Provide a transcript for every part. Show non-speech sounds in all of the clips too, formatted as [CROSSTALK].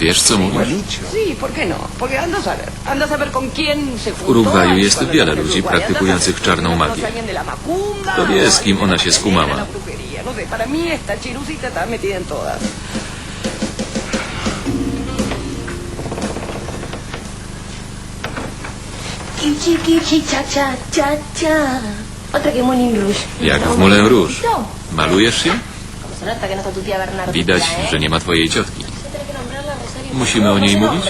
Wiesz, co mówisz? he dicho. Sí, ¿por qué no? W Urugwaju jest wiele ludzi praktykujących czarną magię. Kto wie, z kim ona się skumała. No. Otra que Moulin Rouge. Jak w Moulin Rouge. Malujesz się? No tía Bernardita, Widać, ¿eh? że nie ma twojej ciotki. Se tiene que nombrarla Rosario. Musimy o No, niej no mówić?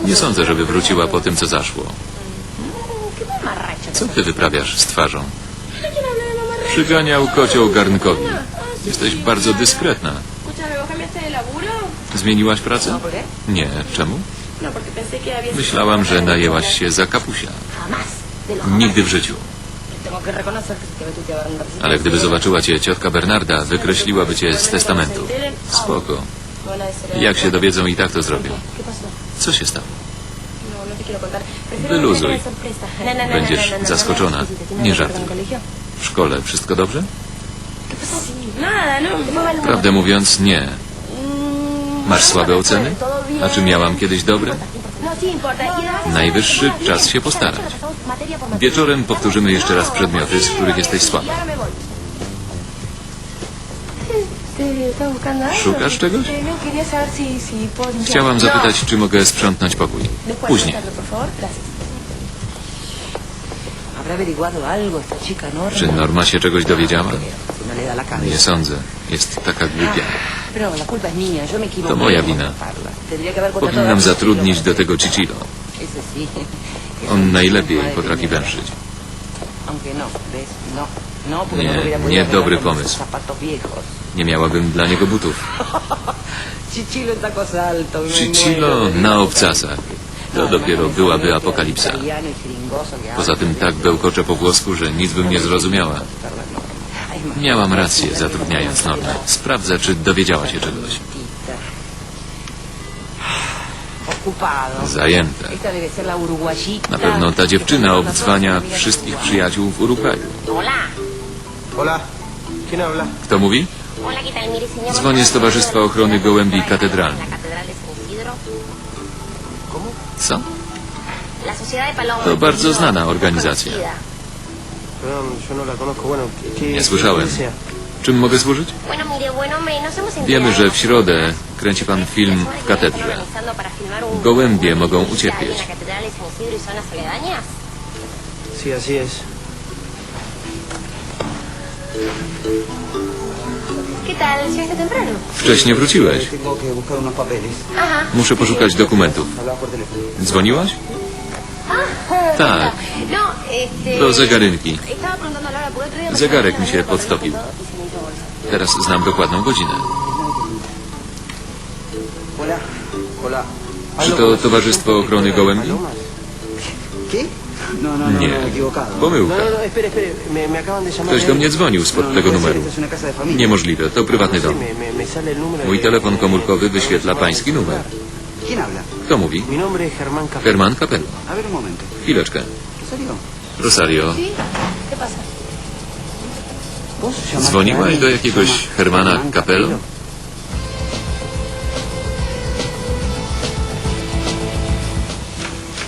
no. Nie sądzę, żeby wróciła po tym, co zaszło. Mamarracho. Co ty wyprawiasz z twarzą? ¿Quién habla de mamarracho? Przyganiał kocioł garnkowi. Jesteś bardzo dyskretna. Zmieniłaś pracę? Nie. Czemu? No. Myślałam, że najęłaś się za kapusia. Nigdy w życiu. Ale gdyby zobaczyła cię ciotka Bernarda, wykreśliłaby cię z testamentu. Spoko. Jak się dowiedzą, i tak to zrobią. Co się stało? Wyluzuj. Będziesz zaskoczona. Nie żartuj. W szkole wszystko dobrze? Prawdę mówiąc, nie. Masz słabe oceny? A czy miałam kiedyś dobre? Najwyższy czas się postarać. Wieczorem powtórzymy jeszcze raz przedmioty, z których jesteś słaba. Puedo limpiar. Chciałam No. zapytać, czy mogę sprzątnąć pokój. Później. Czy Norma się czegoś dowiedziała? No Nie sądzę. Jest taka głupia. Equivoqué. To moja wina. Powinnam zatrudnić do tego Cicilo. On najlepiej Madre potrafi węszyć. No. No, no, Nie, no nie dobry pomysł. Nie miałabym dla niego butów. [LAUGHS] Chichilo está cosa alto. me Cicilo na obcasach. To dopiero byłaby apokalipsa. Poza tym tak bełkocze po włosku, że nic bym nie zrozumiała. Miałam rację, zatrudniając Normę. Sprawdzę, czy dowiedziała się czegoś. Zajęte. Na pewno ta dziewczyna obdzwania wszystkich przyjaciół w Urugwaju. Kto mówi? Dzwonię z Towarzystwa Ochrony Gołębi Isidro. Co? To bardzo znana organizacja. Perdón, yo no la conozco. Bueno, ¿qué, Nie słyszałem. Czym mogę służyć? Wiemy, że w środę kręci pan film w katedrze. Gołębie mogą ucierpieć. Sí, así es. ¿Qué tal? ¿Llegaste temprano? Wcześnie wróciłeś. Tengo que buscar unos papeles. Ajá. Muszę poszukać dokumentów. Hablaba por teléfono. Dzwoniłaś? Tak, No, este... do zegarynki. Estaba preguntando a Laura por otro día... Zegarek mi się podtopił. Y bolsa. Teraz znam dokładną godzinę. Hola. Hola. Czy to Towarzystwo Ochrony Gołębi? ¿Qué? No, no, no, Nie. no, equivocado. Pomyłka. No, no, no, espere, espere. Me, me acaban de llamar. Ktoś do mnie dzwonił spod tego numeru. Niemożliwe, to prywatny dom. me, me, me sale el número Mój de- telefon komórkowy wyświetla pański numer. ¿Quién habla? Kto mówi? Mi nombre es Germán Capel. Herman Capello. A ver un momento. Chwileczkę. Rosario, Rosario, ¿Sí? ¿Qué pasa? ¿vos llamaste ¿Dzwoniłaś alguien do que se jakiegoś llama Hermana Capello?